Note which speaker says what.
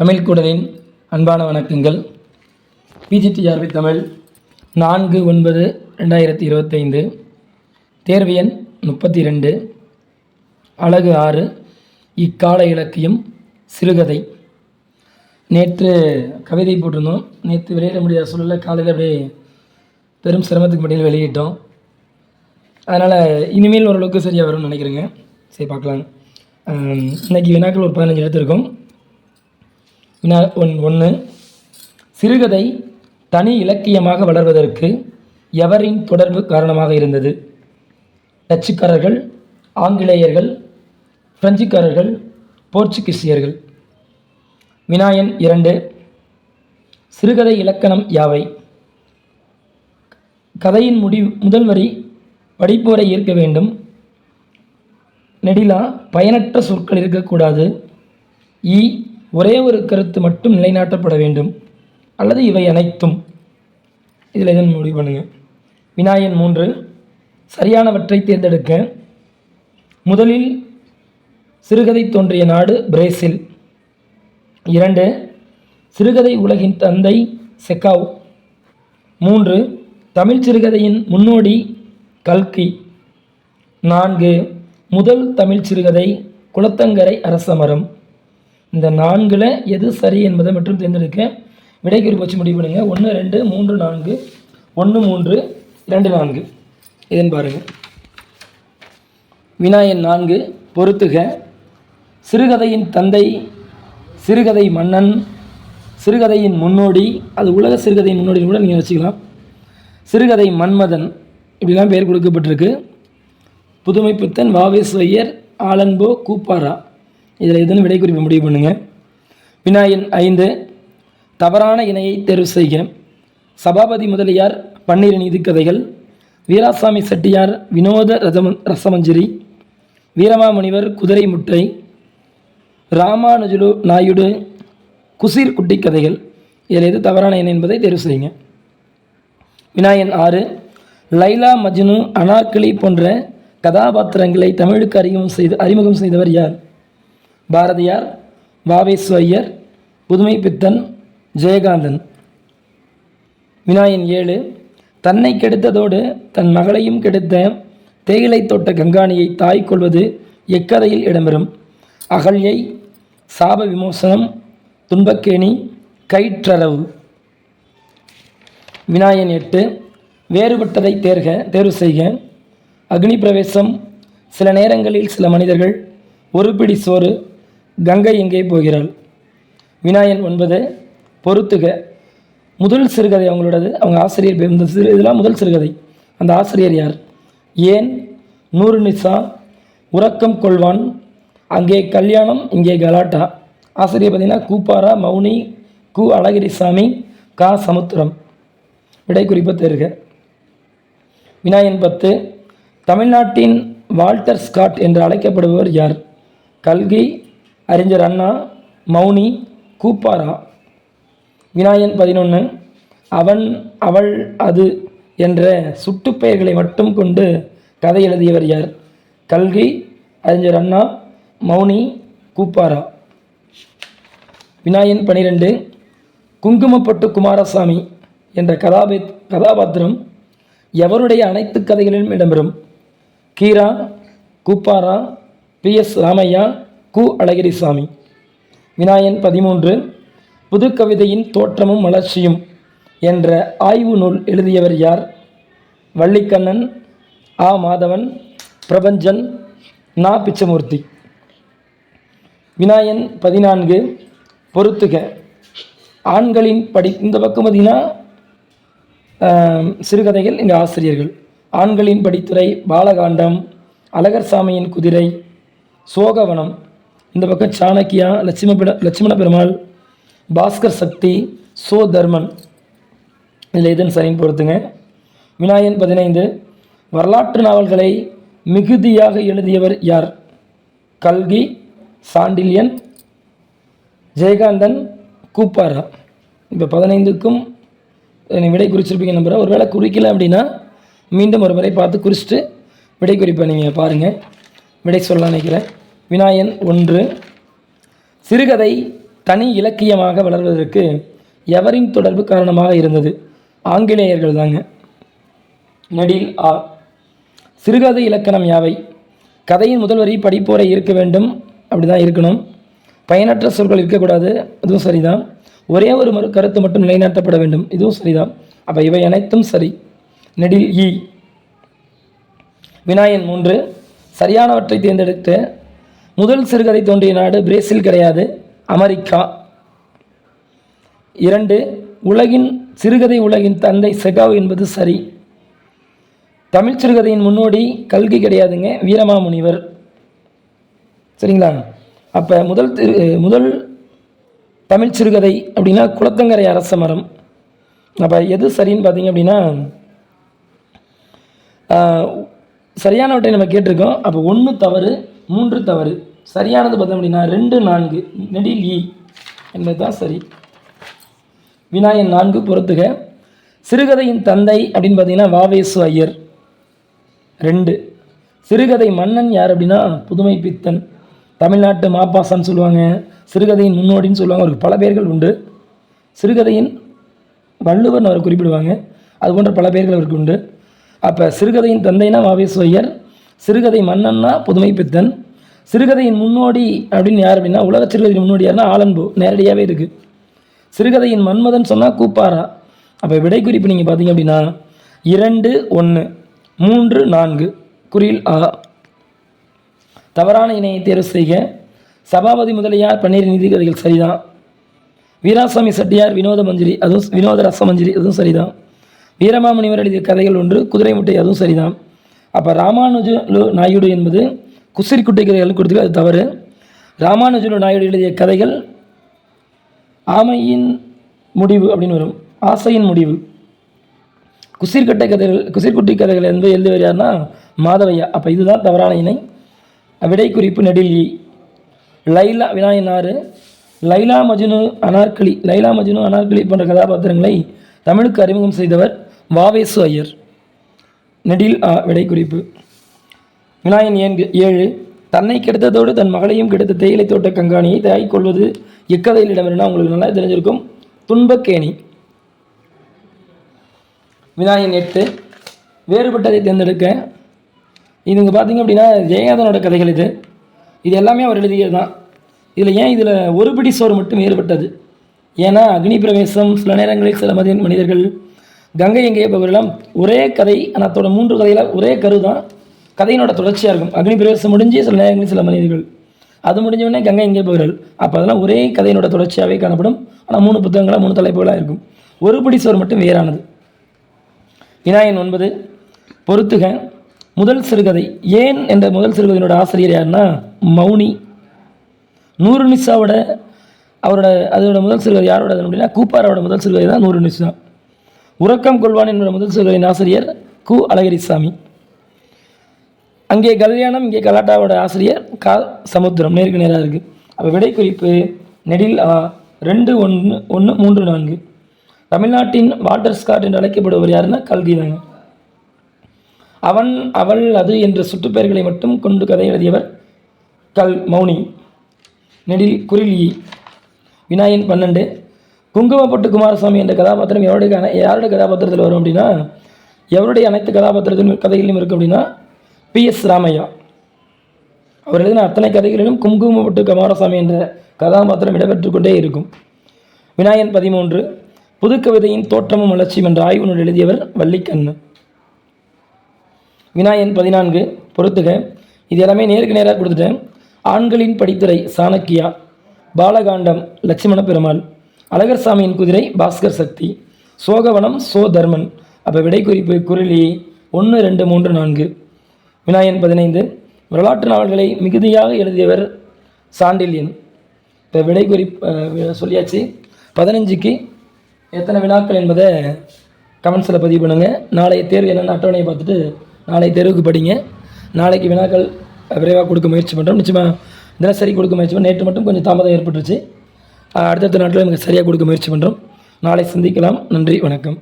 Speaker 1: தமிழ் கூடலின் அன்பான வணக்கங்கள். பிஜிடிஆர்பி தமிழ் நான்கு ஒன்பது ரெண்டாயிரத்தி இருபத்தைந்து தேர்வு எண் முப்பத்தி ரெண்டு அழகு ஆறு இக்கால இலக்கியம் சிறுகதை. நேற்று கவிதை போட்டிருந்தோம். நேற்று வெளியிட முடியாத சூழலில் காலையில் அப்படியே பெரும் சிரமத்துக்கு மட்டியில் வெளியிட்டோம். அதனால் இனிமேல் ஓரளவுக்கு சரியாக வரும்னு நினைக்கிறேங்க. சரி பார்க்கலாங்க இன்றைக்கி இன்னைக்கு வினாக்கள் ஒரு பதினஞ்சு எடுத்திருக்கோம் ஒன் ஒன்று சிறுகதை தனி இலக்கியமாக வளர்வதற்கு எவரின் தொடர்பு காரணமாக இருந்தது? டச்சுக்காரர்கள் ஆங்கிலேயர்கள் பிரெஞ்சுக்காரர்கள் போர்ச்சுகீசியர்கள். வினாயன் இரண்டு. சிறுகதை இலக்கணம் யாவை? கதையின் முடி முதல் வரி படிப்போரை ஈர்க்க வேண்டும். நெடிலா பயனற்ற சொற்கள் இருக்கக்கூடாது. இ ஒரே ஒரு கருத்து மட்டும் நிலைநாட்டப்பட வேண்டும். அல்லது இவை அனைத்தும். இதில் எதுவும் முடிவு பண்ணுங்கள் வினாயன் மூன்று. சரியானவற்றை தேர்ந்தெடுக்க. முதலில் சிறுகதை தோன்றிய நாடு பிரேசில். இரண்டு. சிறுகதை உலகின் தந்தை செக்காவ் மூன்று. தமிழ் சிறுகதையின் முன்னோடி கல்கி. நான்கு. முதல் தமிழ் சிறுகதை குளத்தங்கரை அரசமரம். இந்த நான்கில் எது சரி என்பதை மட்டும் தேர்ந்தெடுக்க விடைக்குறிப்பு வச்சு முடிவு பண்ணுங்கள் ஒன்று ரெண்டு மூன்று நான்கு. ஒன்று மூன்று இரண்டு நான்கு. இதன் பாருங்கள் வினாயன் நான்கு பொறுத்துக. சிறுகதையின் தந்தை சிறுகதை மன்னன் சிறுகதையின் முன்னோடி அது உலக சிறுகதையின் முன்னோடி கூட நீங்கள் வச்சுக்கலாம். சிறுகதை மன்மதன் இப்படிலாம் பெயர் கொடுக்கப்பட்டிருக்கு. புதுமை புத்தன் வாவேஸ்வையர் ஆலன்போ கூப்பாரா. இதில் எதுன்னு விடைக்குறிப்பு முடிவு பண்ணுங்கள் வினாயன் ஐந்து தவறான இணையை தேர்வு செய்க. சபாபதி முதலியார் பன்னிரு நீதிக்கதைகள் வீராசாமி செட்டியார் வினோத ரதம ரசமஞ்சரி. வீரமாமுனிவர் குதிரை முட்டை. ராமானுஜுலு நாயுடு குசீர் குட்டி கதைகள். இதில் எது தவறான இணை என்பதை தேர்வு செய்யுங்க. வினாயன் ஆறு லைலா மஜ்னு அனார்கலி போன்ற கதாபாத்திரங்களை தமிழுக்கு அறிமுகம் செய்து அறிமுகம் செய்தவர் யார்? பாரதியார் வாவேஸ்வரியர் புதுமை பித்தன் ஜெயகாந்தன். வினாயன் ஏழு தன்னை கெடுத்ததோடு தன் மகளையும் கெடுத்த தேயிலை தோட்ட கங்காணியை தாய் கொள்வது எக்கதையில் இடம்பெறும். அகல்யை சாப விமோசனம் துன்பக்கேணி கயிற்றளவு வினாயன் எட்டு வேறுபட்டதை தேர்க தேர்வு செய்க. அக்னி பிரவேசம் சில நேரங்களில் சில மனிதர்கள் ஒரு பிடி சோறு கங்கை எங்கே போகிறாள்? வினாயன் ஒன்பது பொறுத்துக. முதல் சிறுகதை அவங்களோடது. அவங்க ஆசிரியர் இந்த சிறு இதெல்லாம் முதல் சிறுகதை. அந்த ஆசிரியர் யார்? ஏன்? நூறு நிசா உறக்கம் கொள்வான். அங்கே கல்யாணம் இங்கே கலாட்டா. ஆசிரியர் பார்த்தீங்கன்னா கூப்பாரா மௌனி கு அழகிரிசாமி கா சமுத்திரம். விடை குறிப்பை தேர்க வினாயன் பத்து தமிழ்நாட்டின் வால்டர் ஸ்காட் என்று அழைக்கப்படுபவர் யார்? கல்கி அறிஞர் அண்ணா மௌனி கூப்பாரா? வினாயன் பதினொன்று அவன் அவள் அது என்ற சுட்டுப்பெயர்களை மட்டும் கொண்டு கதை எழுதியவர் யார்? கல்கி அறிஞர் அண்ணா மௌனி கூப்பாரா? வினாயன் பனிரெண்டு குங்குமப்பட்டு குமாரசாமி என்ற கதாபே கதாபாத்திரம் எவருடைய அனைத்து கதைகளிலும் இடம்பெறும்? கீரா கூப்பாரா பி எஸ் ராமையா கு அழகிரிசாமி வினாயன் பதிமூன்று புதுக்கவிதையின் தோற்றமும் வளர்ச்சியும் என்ற ஆய்வு நூல் எழுதியவர் யார்? வள்ளிக்கண்ணன் ஆ. மாதவன் பிரபஞ்சன் நா. பிச்சமூர்த்தி. வினாயன் பதினான்கு பொறுத்துக. ஆண்களின் படி இந்த பக்கம் பார்த்திங்கன்னா சிறுகதைகள் இங்கே ஆசிரியர்கள். ஆண்களின் படித்துறை பாலகாண்டம் அழகர் சாமியின் குதிரை சோகவனம் இந்த பக்கம் சாணக்கியா லட்சும லட்சுமண பெருமாள் பாஸ்கர் சக்தி சோ தர்மன். இதில் எதுன்னு சரின்னு பொறுத்துங்க. விநாயகன் பதினைந்து. வரலாற்று நாவல்களை மிகுதியாக எழுதியவர் யார்? கல்கி சாண்டில்யன் ஜெயகாந்தன் கூப்பாரா. இப்போ பதினைந்துக்கும் விடை குறிச்சிருப்பீங்க நம்புகிறேன் ஒருவேளை குறிக்கல அப்படின்னா மீண்டும் ஒரு முறை பார்த்து குறிச்சிட்டு விடை குறிப்பை நீங்கள் பாருங்கள் விடை சொல்ல நினைக்கிறேன். வினாயன் ஒன்று. சிறுகதை தனி இலக்கியமாக வளர்வதற்கு எவரின் தொடர்பு காரணமாக இருந்தது? ஆங்கிலேயர்கள் தாங்க. நெடில் ஆ. சிறுகதை இலக்கணம் யாவை? கதையின் முதல் வரி படிப்போரை இருக்க வேண்டும். அப்படி தான் இருக்கணும். பயனற்ற சொற்கள் இருக்கக்கூடாது. அதுவும் சரிதான். ஒரே ஒரு மறு கருத்து மட்டும் நிலைநாட்டப்பட வேண்டும். இதுவும் சரிதான். அப்போ இவை அனைத்தும் சரி. நெடில் இ. வினாயன் மூன்று. சரியானவற்றை தேர்ந்தெடுத்து முதல் சிறுகதை தோன்றிய நாடு பிரேசில் கிடையாது அமெரிக்கா. இரண்டு உலகின் சிறுகதை உலகின் தந்தை செகாவ் என்பது சரி. தமிழ் சிறுகதையின் முன்னோடி கல்கி கிடையாதுங்க வீரமாமுனிவர். சரிங்களா? அப்போ முதல் திரு முதல் தமிழ் சிறுகதை அப்படின்னா குளத்தங்கரை அரச மரம். அப்போ எது சரின்னு பார்த்தீங்க அப்படின்னா சரியானவற்றை நம்ம கேட்டிருக்கோம். அப்போ ஒன்று தவறு மூன்று தவறு. சரியானது பார்த்தோம் அப்படின்னா ரெண்டு நான்கு நெடில் ஈ என்பது தான் சரி. வினாயன் நான்கு பொறுத்துக சிறுகதையின் தந்தை அப்படின்னு பார்த்தீங்கன்னா வாவேசு ஐயர். ரெண்டு. சிறுகதை மன்னன் யார் அப்படின்னா புதுமை பித்தன். தமிழ்நாட்டு மாப்பாசான்னு சொல்லுவாங்க. சிறுகதையின் முன்னோடின்னு சொல்லுவாங்க. அவருக்கு பல பேர்கள் உண்டு. சிறுகதையின் வள்ளுவர்னு அவர் குறிப்பிடுவாங்க. அது போன்ற பல பேர்கள் அவருக்கு உண்டு. அப்போ சிறுகதையின் தந்தைனா வாவேசு ஐயர். சிறுகதை மன்னன்னா புதுமை பித்தன். சிறுகதையின் முன்னோடி அப்படின்னு யார் அப்படின்னா உலக சிறுகதையின் முன்னோடி யாருன்னா ஆலன்பு. நேரடியாகவே இருக்குது சிறுகதையின் மன்மதன் சொன்னால் கூப்பாரா? அப்போ விடை குறிப்பு நீங்கள் பார்த்தீங்க அப்படின்னா இரண்டு ஒன்று மூன்று நான்கு. குறியில் ஆ. தவறான இணையை தேர்வு செய்க. சபாபதி முதலியார் பன்னீர் நீதிகதைகள் சரிதான். வீராசாமி செட்டியார் வினோத மஞ்சரி அதுவும் வினோத ரசமஞ்சரி அதுவும் சரிதான். வீரமாமுனிவர் எழுதிய கதைகள் ஒன்று குதிரை முட்டை அதுவும் சரிதான். அப்போ ராமானுஜு நாயுடு என்பது குசிறிக்குட்டை கதைகள் கொடுத்துருக்கு அது தவறு. ராமானுஜலு நாயுடு எழுதிய கதைகள் ஆமையின் முடிவு அப்படின்னு வரும். ஆசையின் முடிவு. குசிர்கட்டை கதைகள் குசிர்குட்டி கதைகள் எந்த எழுதுவர் யாருன்னா மாதவையா. அப்போ இதுதான் தவறான இணை. விடை குறிப்பு நெடில். லைலா வினாயன் ஆறு லைலா மஜ்னு அனார்கலி லைலா மஜ்னு அனார்கலி போன்ற கதாபாத்திரங்களை தமிழுக்கு அறிமுகம் செய்தவர் வாவேசு ஐயர். நெடில் ஆ விடை குறிப்பு வினாயன் ஏன்கு ஏழு தன்னை கெடுத்ததோடு தன் மகளையும் கெடுத்த தேயிலை தோட்ட கங்காணியை தாய் கொள்வது எக்கதையில் இடமிருந்தா உங்களுக்கு நல்லா தெரிஞ்சிருக்கும். துன்பக்கேணி. வினாயன் எட்டு வேறுபட்டதை தேர்ந்தெடுக்க. இதுங்க பார்த்தீங்க அப்படின்னா ஜெயகாதனோட கதைகள் இது. இது எல்லாமே அவர் எழுதியது தான் இதில் ஏன் இதில் ஒரு பிடி சோறு மட்டும் வேறுபட்டது? ஏன்னா அக்னி பிரவேசம் சில நேரங்களில் சில மதி மனிதர்கள் கங்கை எங்கே போவரெல்லாம் ஒரே கதை அதோட மூன்று கதையில் ஒரே கரு தான். கதையினோட தொடர்ச்சியாக இருக்கும். அக்னி பிரவேசம் முடிஞ்சு சில நேரங்களில் சில மனிதர்கள். அது முடிஞ்ச உடனே கங்கை எங்கே போகிறாள் அப்போ அதெல்லாம் ஒரே கதையினோட தொடர்ச்சியாகவே காணப்படும். ஆனால் மூணு புத்தகங்களாக மூணு தலைப்புகளாக இருக்கும். ஒரு பிடி சுவர் மட்டும் வேறானது. விநாயகன் ஒன்பது பொறுத்துக. முதல் சிறுகதை. ஏன் என்ற முதல் சிறுகதையினோட ஆசிரியர் யாருன்னா மௌனி. நூறு நிசாவோட அவரோட அதோட முதல் சிறுகதை யாரோட அப்படின்னா கூப்பாரோட முதல் சிறுகதை தான் நூறு நிசா. உறக்கம் கொள்வான் என்ற முதல் சிறுகதையின் ஆசிரியர் கு. அழகிரிசாமி. அங்கே கல்யாணம் இங்கே கலாட்டாவோட ஆசிரியர் கா. சமுத்திரம். நேருக்கு நேராக இருக்குது அப்போ விடை குறிப்பு நெடில் ஆ ரெண்டு ஒன்று ஒன்று மூன்று நான்கு. தமிழ்நாட்டின் வாட்டர் ஸ்காட் என்று அழைக்கப்படுவர் யாருன்னா கல்கி தாங்க அவன் அவள் அது என்ற சுட்டுப்பெயர்களை மட்டும் கொண்டு கதை எழுதியவர் கல் மௌனி. நெடில் குரிலி விநாயகன் பன்னெண்டு. குங்குமப்பட்டு குமாரசாமி என்ற கதாபாத்திரம் எவருடைய யாருடைய கதாபாத்திரத்தில் வரும் அப்படின்னா எவருடைய அனைத்து கதாபாத்திரத்திலும் கதைகளிலும் இருக்கும் அப்படின்னா பி எஸ் ராமையா. அவர் எழுதின அத்தனை கதைகளிலும் குங்குமப்பட்டு குமாரசாமி என்ற கதாபாத்திரம் இடம்பெற்று கொண்டே இருக்கும். விநாயகன் பதிமூன்று புதுக்கவிதையின் தோற்றமும் வளர்ச்சியும் என்ற ஆய்வு நூல் எழுதியவர் வள்ளிக்கண்ணு. விநாயகன் பதினான்கு பொறுத்துக இது எல்லாமே நேருக்கு நேராக கொடுத்துட்டேன். ஆண்களின் படித்துறை சாணக்கியா. பாலகாண்டம் லட்சுமண பெருமாள். அழகர் சாமியின் குதிரை பாஸ்கர் சக்தி சோகவனம் சோ தர்மன் அப்போ விடை குறிப்பு குரலி ஒன்று ரெண்டு மூன்று நான்கு. விநாயகன் பதினைந்து. வரலாற்று நாவல்களை மிகுதியாக எழுதியவர் சாண்டில்யன். இப்போ விடை குறிப்பு சொல்லியாச்சு. பதினஞ்சுக்கு எத்தனை வினாக்கள் என்பதை கமெண்ட்ஸில் பதிவு பண்ணுங்கள் நாளைய தேர்வு என்னென்ன அட்டவணையை பார்த்துட்டு நாளைய தேர்வுக்கு படிங்க. நாளைக்கு வினாக்கள் விரைவாக கொடுக்க முயற்சி பண்ணுறோம் நிச்சயமாக தினசரி கொடுக்க முயற்சி பண்ணுறோம் நேற்று மட்டும் கொஞ்சம் தாமதம் ஏற்பட்டுருச்சு. அடுத்தடுத்த நாட்டில் எனக்கு சரியாக கொடுக்க முயற்சி பண்ணுறோம் நாளை சந்திக்கலாம். நன்றி வணக்கம்.